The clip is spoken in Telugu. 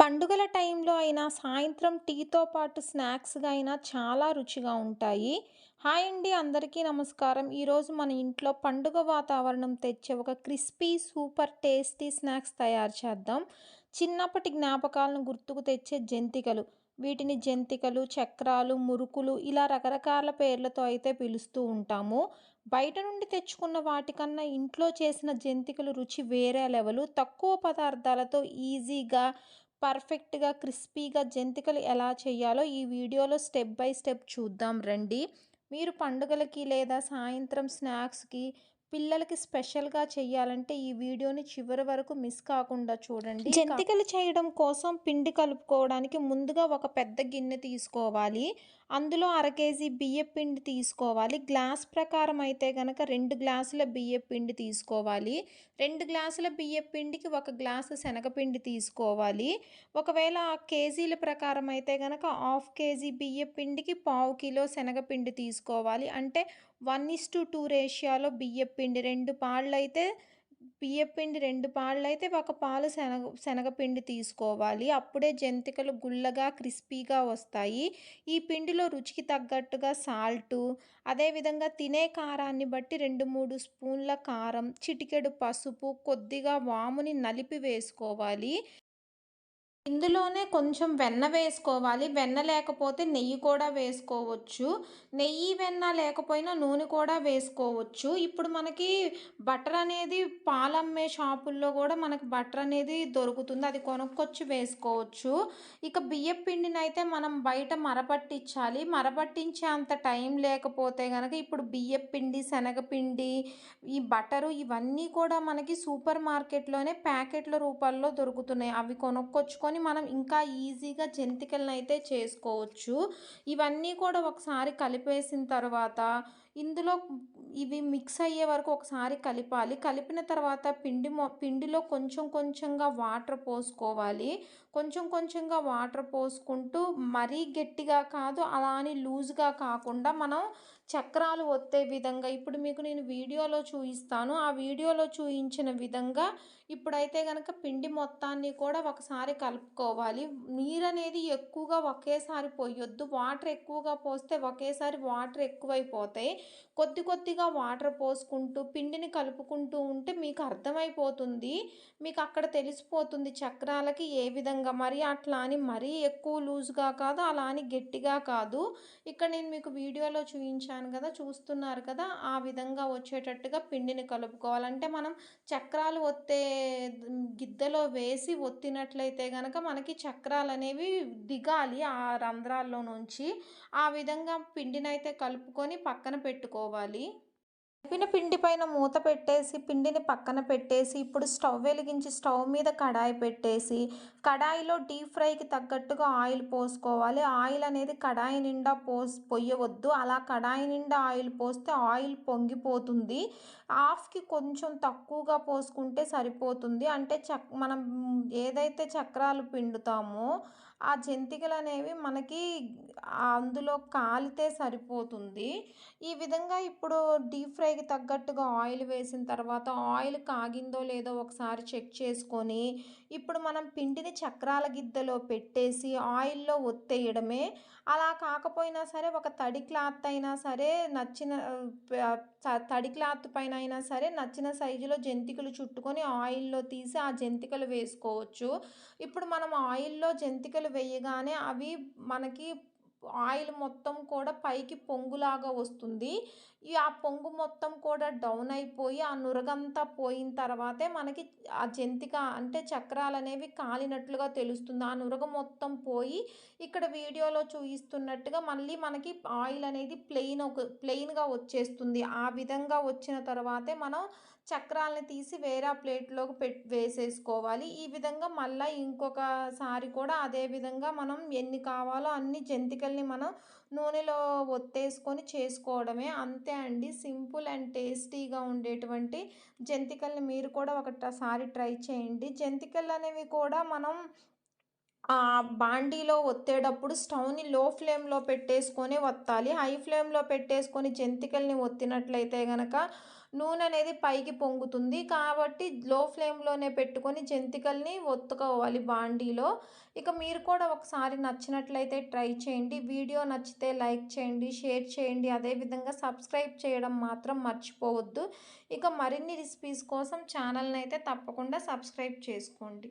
పండుగల టైంలో అయినా సాయంత్రం టీతో పాటు స్నాక్స్‌గా అయినా చాలా రుచిగా ఉంటాయి. హాయ్ అండి అందరికీ నమస్కారం. ఈరోజు మన ఇంట్లో పండుగ వాతావరణం తెచ్చే ఒక క్రిస్పీ సూపర్ టేస్టీ స్నాక్స్ తయారు చేద్దాం. చిన్నప్పటి జ్ఞాపకాలను గుర్తుకు తెచ్చే జంతికలు. వీటిని జంతికలు, చక్రాలు, మురుకులు ఇలా రకరకాల పేర్లతో అయితే పిలుస్తూ ఉంటాము. బయట నుండి తెచ్చుకున్న వాటికన్నా ఇంట్లో చేసిన జంతికలు రుచి వేరే లెవెలు. తక్కువ పదార్థాలతో ఈజీగా, పర్ఫెక్ట్‌గా, క్రిస్పీగా జంతికలు ఎలా చేయాలో ఈ వీడియోలో స్టెప్ బై స్టెప్ చూద్దాం రండి. మీరు పండుగలకి లేదా సాయంత్రం స్నాక్స్‌కి పిల్లలకి స్పెషల్‌గా చేయాలంటే ఈ వీడియోని చివరి వరకు మిస్ కాకుండా చూడండి. జంతికలు చేయడం కోసం పిండి కలుపుకోవడానికి ముందుగా ఒక పెద్ద గిన్నె తీసుకోవాలి. అందులో అర కేజీ బియ్యపు పిండి తీసుకోవాలి. గ్లాస్ ప్రకారం అయితే గనక రెండు గ్లాసుల బియ్య పిండి తీసుకోవాలి. రెండు గ్లాసుల బియ్య పిండికి ఒక గ్లాసు శనగపిండి తీసుకోవాలి. ఒకవేళ కేజీల ప్రకారం అయితే గనక హాఫ్ కేజీ బియ్య పిండికి పావు కిలో శనగపిండి తీసుకోవాలి. అంటే 1:2 రేషియోలో బియ్యపు పిండి 2 పాళ్ళైతే బియ్యపిండి పిండి 2 పాళ్ళైతే ఒక పాలు శనగ శనగపిండి తీసుకోవాలి. అప్పుడే జంతికలు గుల్లగా, క్రిస్పీగా వస్తాయి. ఈ పిండిలో రుచికి తగ్గట్టుగా సాల్టు, అదేవిధంగా తినే కారాన్ని బట్టి 2, 3 స్పూన్ల కారం, చిటికెడు పసుపు, కొద్దిగా వాముని నలిపి వేసుకోవాలి. ఇందులోనే కొంచెం వెన్న వేసుకోవాలి. వెన్న లేకపోతే నెయ్యి కూడా వేసుకోవచ్చు. నెయ్యి, వెన్న లేకపోయినా నూనె కూడా వేసుకోవచ్చు. ఇప్పుడు మనకి బటర్ అనేది పాలమ్మే షాపుల్లో కూడా మనకి బటర్ అనేది దొరుకుతుంది. అది కొనుక్కొచ్చి వేసుకోవచ్చు. ఇక బియ్యపు పిండినైతే మనం బయట మరపట్టించాలి. మరపట్టించే అంత టైం లేకపోతే కనుక ఇప్పుడు బియ్యపు పిండి, శనగపిండి, ఈ బటరు ఇవన్నీ కూడా మనకి సూపర్ మార్కెట్‌లోనే ప్యాకెట్ల రూపాల్లో దొరుకుతున్నాయి. అవి కొనుక్కొచ్చుకొని మనం ఇంకా ఈజీగా జంతికలనైతే చేసుకోవచ్చు. ఇవన్నీ కూడా ఒకసారి కలిపేసిన తర్వాత ఇందులో ఇవి మిక్స్ అయ్యే వరకు ఒకసారి కలపాలి. కలిపిన తర్వాత పిండి మొ పిండిలో కొంచెం కొంచెంగా వాటర్ పోసుకోవాలి. కొంచెం కొంచెంగా వాటర్ పోసుకుంటూ మరీ గట్టిగా కాదు, అలా అని లూజ్‌గా కాకుండా మనం చక్రాలు ఒత్తే విధంగా ఇప్పుడు మీకు నేను వీడియోలో చూయిస్తాను. ఆ వీడియోలో చూయించిన విధంగా ఇప్పుడైతే కనుక పిండి మొత్తాన్ని కూడా ఒకసారి కలుపుకోవాలి. నీరు అనేది ఎక్కువగా ఒకేసారి పోయొద్దు వాటర్ ఎక్కువగా పోస్తే ఒకేసారి వాటర్ ఎక్కువైపోతాయి. కొద్ది కొద్దిగా వాటర్ పోసుకుంటూ పిండిని కలుపుకుంటూ ఉంటే మీకు అర్థమైపోతుంది. మీకు అక్కడ తెలిసిపోతుంది చక్రాలకి ఏ విధంగా మరి అట్లా అని మరీ ఎక్కువ లూజ్‌గా కాదు, అలా అని గట్టిగా కాదు. ఇక్కడ నేను మీకు వీడియోలో చూపించాను కదా! చూస్తున్నారు కదా! ఆ విధంగా వచ్చేటట్టుగా పిండిని కలుపుకోవాలంటే మనం చక్రాలు ఒత్తే గిద్దలో వేసి ఒత్తినట్లయితే కనుక మనకి చక్రాలు అనేవి దిగాలి ఆ రంధ్రాల్లో నుంచి. ఆ విధంగా పిండినైతే కలుపుకొని పక్కన పెట్టుకోవాలి. కలిపిన పిండి పైన మూత పెట్టేసి పిండిని పక్కన పెట్టేసి ఇప్పుడు స్టవ్ వెలిగించి స్టవ్ మీద కడాయి పెట్టేసి కడాయిలో డీప్ ఫ్రైకి తగ్గట్టుగా ఆయిల్ పోసుకోవాలి. ఆయిల్ అనేది కడాయి నిండా పోసి పొయ్యవద్దు. అలా కడాయి నిండా ఆయిల్ పోస్తే ఆయిల్ పొంగిపోతుంది. హాఫ్‌కి కొంచెం తక్కువగా పోసుకుంటే సరిపోతుంది. అంటే చక్ మనం ఏదైతే చక్రాలు పిండుతామో ఆ జంతికలు అనేవి మనకి అందులో కాలితే సరిపోతుంది. ఈ విధంగా ఇప్పుడు డీప్ ఫ్రైకి తగ్గట్టుగా ఆయిల్ వేసిన తర్వాత ఆయిల్ కాగిందో లేదో ఒకసారి చెక్ చేసుకొని ఇప్పుడు మనం పిండిని చక్రాల గిద్దలో పెట్టేసి ఆయిల్‌లో ఒత్తేయడమే. అలా కాకపోయినా సరే ఒక తడి క్లాత్ అయినా సరే నచ్చిన తడి క్లాత్ పైన అయినా సరే నచ్చిన సైజులో జంతికలు చుట్టుకొని ఆయిల్‌లో తీసి ఆ జంతికలు వేసుకోవచ్చు. ఇప్పుడు మనం ఆయిల్‌లో జంతికలు వేయగానే అవి మనకి ఆయిల్ మొత్తం కూడా పైకి పొంగులాగా వస్తుంది. ఈ ఆ పొంగు మొత్తం కూడా డౌన్ అయిపోయి ఆ నురగంతా పోయిన తర్వాతే మనకి ఆ జంతిక అంటే చక్రాలు అనేవి కాలినట్లుగా తెలుస్తుంది. ఆ నురగ మొత్తం పోయి ఇక్కడ వీడియోలో చూయిస్తున్నట్టుగా మళ్ళీ మనకి ఆయిల్ అనేది ప్లెయిన్ ఒక ప్లెయిన్‌గా వచ్చేస్తుంది. ఆ విధంగా వచ్చిన తర్వాతే మనం చక్రాల్ని తీసి వేరే ప్లేట్‌లోకి పెట్ వేసేసుకోవాలి. ఈ విధంగా మళ్ళీ ఇంకొకసారి కూడా అదే విధంగా మనం ఎన్ని కావాలో అన్ని జంతికల్ని మనం నూనెలో ఒత్తేసుకొని చేసుకోవడమే. అంతే అండి. సింపుల్ అండ్ టేస్టీగా ఉండేటువంటి జంతికల్ని మీరు కూడా ఒకసారి ట్రై చేయండి. జంతికలనేవి కూడా మనం ఆ బాండీలో ఒత్తేటప్పుడు స్టవ్‌ని లో ఫ్లేమ్‌లో పెట్టేసుకొని ఒత్తాలి. హై ఫ్లేమ్‌లో పెట్టేసుకొని జంతికల్ని ఒత్తినట్లయితే గనక నూనె అనేది పైకి పొంగుతుంది. కాబట్టి లో ఫ్లేమ్లోనే పెట్టుకొని జంతికల్ని ఒత్తుకోవాలి బాండీలో. ఇక మీరు కూడా ఒకసారి నచ్చినట్లయితే ట్రై చేయండి. వీడియో నచ్చితే లైక్ చేయండి షేర్ చేయండి. అదేవిధంగా సబ్స్క్రైబ్ చేయడం మాత్రం మర్చిపోవద్దు. ఇక మరిన్ని రెసిపీస్ కోసం ఛానల్ని అయితే తప్పకుండా సబ్స్క్రైబ్ చేసుకోండి.